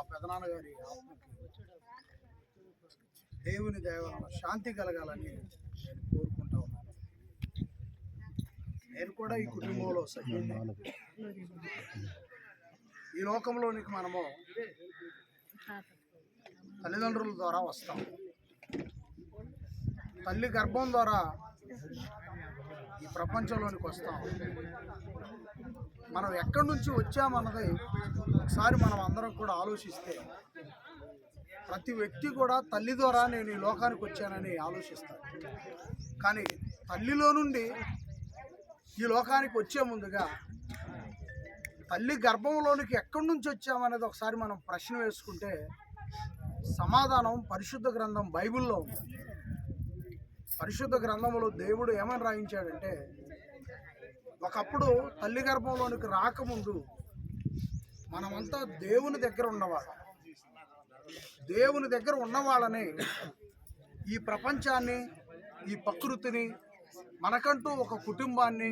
మా పెదనాన్నగారి ఆత్మకి దేవుని దేవాలను శాంతి కలగాలని నేను కోరుకుంటా ఉన్నాను. నేను కూడా ఈ కుటుంబంలో సభ్యుడిని. ఈ లోకంలోనికి మనము తల్లిదండ్రుల ద్వారా వస్తాం. తల్లి గర్భం ద్వారా ఈ ప్రపంచంలోనికి వస్తాం. మనం ఎక్కడి నుంచి వచ్చామన్నది ఒకసారి మనం అందరం కూడా ఆలోచిస్తే ప్రతి వ్యక్తి కూడా తల్లి ద్వారా నేను ఈ లోకానికి వచ్చానని ఆలోచిస్తాను కానీ తల్లిలో నుండి ఈ లోకానికి వచ్చే ముందుగా తల్లి గర్భంలోనికి ఎక్కడి నుంచి వచ్చామనేది ఒకసారి మనం ప్రశ్న వేసుకుంటే సమాధానం పరిశుద్ధ గ్రంథం బైబిల్లో ఉంది. పరిశుద్ధ గ్రంథంలో దేవుడు ఏమని రాయించాడంటే ఒకప్పుడు తల్లి గర్భంలోనికి రాకముందు మనమంతా దేవుని దగ్గర ఉన్నవాళ్ళం. దేవుని దగ్గర ఉన్నవాళ్ళని ఈ ప్రపంచాన్ని ఈ ప్రకృతిని మనకంటూ ఒక కుటుంబాన్ని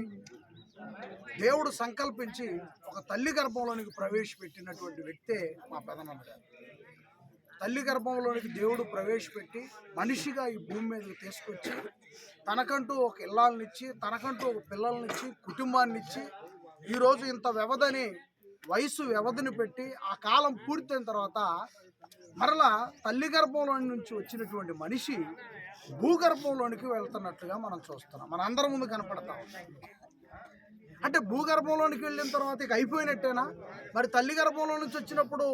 దేవుడు సంకల్పించి ఒక తల్లి గర్భంలోనికి ప్రవేశపెట్టినటువంటి వ్యక్తే మా పెదనాన్న గారు. తల్లి గర్భంలోనికి దేవుడు ప్రవేశపెట్టి మనిషిగా ఈ భూమి మీదకి తీసుకొచ్చి తనకంటూ ఒక ఇల్లాలనిచ్చి తనకంటూ ఒక పిల్లల్నిచ్చి కుటుంబాన్ని ఇచ్చి ఈరోజు ఇంత వ్యవధని వయసు వ్యవధిని పెట్టి ఆ కాలం పూర్తయిన తర్వాత మరలా తల్లి గర్భంలో నుంచి వచ్చినటువంటి మనిషి భూగర్భంలోనికి వెళ్తున్నట్లుగా మనం చూస్తున్నాం. మన అందరి ముందు కనపడతాం. అంటే భూగర్భంలోనికి వెళ్ళిన తర్వాత ఇక అయిపోయినట్టేనా? మరి తల్లి గర్భంలో నుంచి వచ్చినప్పుడు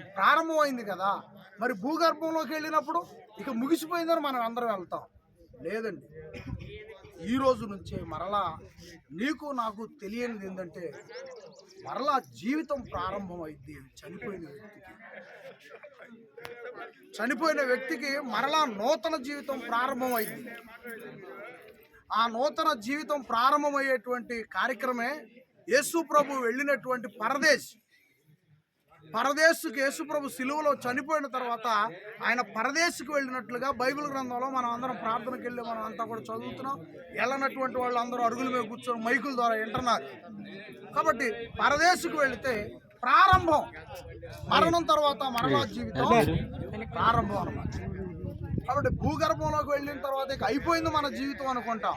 ప్రారంభమైంది కదా. మరి భూగర్భంలోకి వెళ్ళినప్పుడు ఇక ముగిసిపోయిందని మనం అందరం వెళ్తాం. లేదండి. ఈ రోజు నుంచే మరలా నీకు నాకు తెలియనిది ఏంటంటే మరలా జీవితం ప్రారంభమైంది చనిపోయిన వ్యక్తికి. చనిపోయిన వ్యక్తికి మరలా నూతన జీవితం ప్రారంభమైంది. ఆ నూతన జీవితం ప్రారంభమయ్యేటువంటి కార్యక్రమే యేసు ప్రభు వెళ్ళినటువంటి పరదేశ్ పరదేశుకి యేసుప్రభు సిలువలో చనిపోయిన తర్వాత ఆయన పరదేశుకు వెళ్ళినట్లుగా బైబిల్ గ్రంథంలో మనం అందరం ప్రార్థనకి వెళ్ళి మనం అంతా కూడా చదువుతున్నాం. వెళ్ళనటువంటి వాళ్ళు అందరూ అరుగుల మీద కూర్చొని మైకుల ద్వారా వింటున్నారు. కాబట్టి పరదేశుకు వెళితే ప్రారంభం మరణం తర్వాత మరలా జీవితం ప్రారంభం అన్నమాట. కాబట్టి భూగర్భంలోకి వెళ్ళిన తర్వాత ఇక అయిపోయింది మన జీవితం అనుకుంటాం.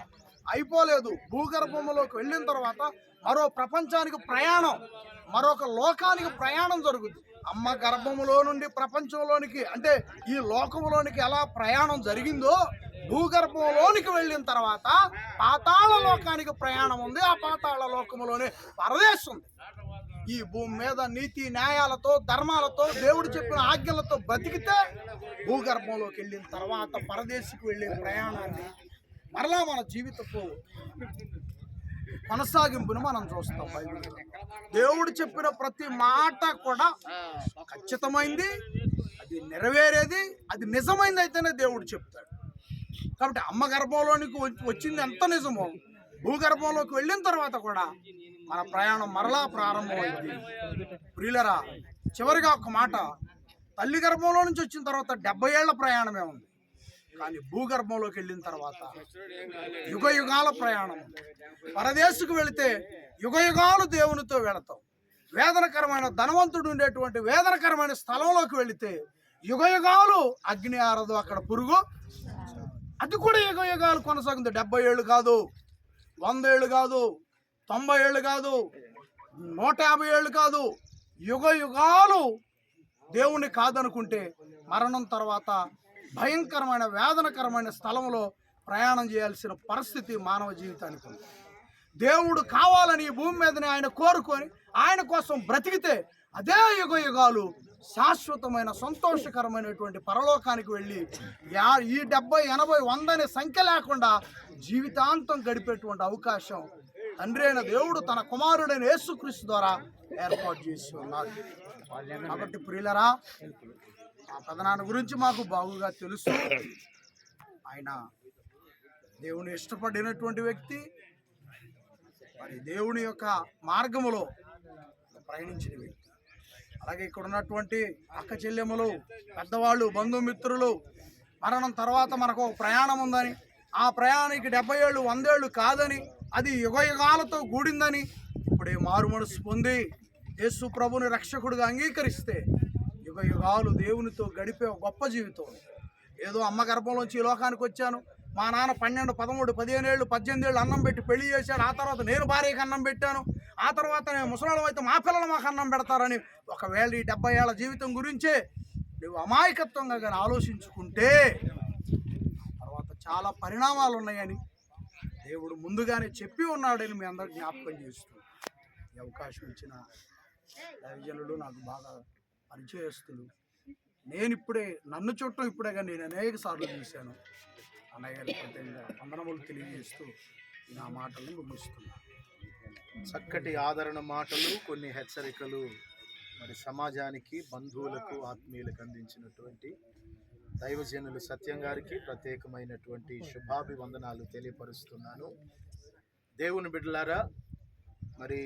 అయిపోలేదు. భూగర్భంలోకి వెళ్ళిన తర్వాత మరో ప్రపంచానికి ప్రయాణం. మరొక లోకానికి ప్రయాణం జరుగుతుంది. అమ్మ గర్భములో నుండి ప్రపంచంలోనికి అంటే ఈ లోకంలోనికి ఎలా ప్రయాణం జరిగిందో భూగర్భంలోనికి వెళ్ళిన తర్వాత పాతాళ లోకానికి ప్రయాణం ఉంది. ఆ పాతాళ లోకంలోనే పరదేశం ఉంది. ఈ భూమి మీద నీతి న్యాయాలతో ధర్మాలతో దేవుడు చెప్పిన ఆజ్ఞలతో బతికితే భూగర్భంలోకి వెళ్ళిన తర్వాత పరదేశికి వెళ్ళే ప్రయాణాన్ని మరలా మన జీవితపు కొనసాగింపును మనం చూస్తాం బైబిల్ దేవుడు చెప్పిన ప్రతి మాట కూడా ఖచ్చితమైంది అది నెరవేరేది అది నిజమైంది అయితేనే దేవుడు చెప్తాడు. కాబట్టి అమ్మ గర్భంలోనికి వచ్చి- వచ్చింది ఎంత నిజమో భూగర్భంలోకి వెళ్ళిన తర్వాత కూడా మన ప్రయాణం మరలా ప్రారంభమైంది. ప్రియులరా చివరిగా ఒక మాట తల్లి గర్భంలో నుంచి వచ్చిన తర్వాత డెబ్బై ఏళ్ళ ప్రయాణమే ఉంది. కానీ భూగర్భంలోకి వెళ్ళిన తర్వాత యుగ యుగాల ప్రయాణం. పరదేశకు వెళితే యుగ యుగాలు దేవునితో వెళతాం. వేదనకరమైన ధనవంతుడు ఉండేటువంటి వేదనకరమైన స్థలంలోకి వెళితే యుగ యుగాలు అగ్ని ఆరదు అక్కడ పురుగు. అది కూడా యుగ యుగాలు కొనసాగుతుంది డెబ్బై ఏళ్ళు కాదు వంద ఏళ్ళు కాదు తొంభై ఏళ్ళు కాదు నూట యాభై ఏళ్ళు కాదు యుగ యుగాలు దేవుణ్ణి కాదనుకుంటే మరణం తర్వాత భయంకరమైన వేదనకరమైన స్థలంలో ప్రయాణం చేయాల్సిన పరిస్థితి మానవ జీవితానికి ఉంది. దేవుడు కావాలని ఈ భూమి మీదనే ఆయన కోరుకొని ఆయన కోసం బ్రతికితే అదే యుగ యుగాలు శాశ్వతమైన సంతోషకరమైనటువంటి పరలోకానికి వెళ్ళి యా ఈ డెబ్బై ఎనభై వందనే సంఖ్య లేకుండా జీవితాంతం గడిపేటువంటి అవకాశం తండ్రి అయిన దేవుడు తన కుమారుడైన యేసుక్రీస్తు ద్వారా ఏర్పాటు చేసి ఉన్నారు. కాబట్టి ప్రియులరా ఆ పెదనాన్న గురించి మాకు బాగుగా తెలుసు. ఆయన దేవుని ఇష్టపడినటువంటి వ్యక్తి. మరి దేవుని యొక్క మార్గములో ప్రయాణించిన వ్యక్తి. అలాగే ఇక్కడ ఉన్నటువంటి అక్క చెల్లెములు పెద్దవాళ్ళు బంధుమిత్రులు మరణం తర్వాత మనకు ఒక ప్రయాణం ఉందని ఆ ప్రయాణానికి డెబ్బై ఏళ్ళు వందేళ్ళు కాదని అది యుగయుగాలతో కూడిందని ఇప్పుడే మారు మనసు పొంది యేసు ప్రభుని రక్షకుడిగా అంగీకరిస్తే యుగ యుగాలు దేవునితో గడిపే గొప్ప జీవితం. ఏదో అమ్మ గర్భంలోంచి ఈ లోకానికి వచ్చాను. మా నాన్న పన్నెండు పదమూడు పదిహేను ఏళ్ళు పద్దెనిమిది ఏళ్ళు అన్నం పెట్టి పెళ్ళి చేశాడు. ఆ తర్వాత నేను భార్యకి అన్నం పెట్టాను. ఆ తర్వాత నేను ముసలాళ్ళం అయితే మా పిల్లలు మాకు అన్నం పెడతారని ఒకవేళ ఈ డెబ్బై ఏళ్ళ జీవితం గురించే నువ్వు అమాయకత్వంగా కానీ ఆలోచించుకుంటే తర్వాత చాలా పరిణామాలు ఉన్నాయని దేవుడు ముందుగానే చెప్పి ఉన్నాడని మీ అందరు జ్ఞాపకం చేస్తూ ఈ అవకాశం ఇచ్చిన దైవజనులు నాకు బాగా పరిచయస్తులు నేను ఇప్పుడే నన్ను చూడటం ఇప్పుడే కానీ నేను అనేక సార్లు చూశాను. అన్నయ్య గారి ప్రత్యేకంగా వందనములు తెలియజేస్తూ నా మాటలను ముగిస్తున్నాను చక్కటి ఆదరణ మాటలు కొన్ని హెచ్చరికలు మరి సమాజానికి బంధువులకు ఆత్మీయులకు అందించినటువంటి దైవజనులు సత్యం గారికి ప్రత్యేకమైనటువంటి శుభాభివందనాలు తెలియపరుస్తున్నాను. దేవుని బిడ్డలారా మరి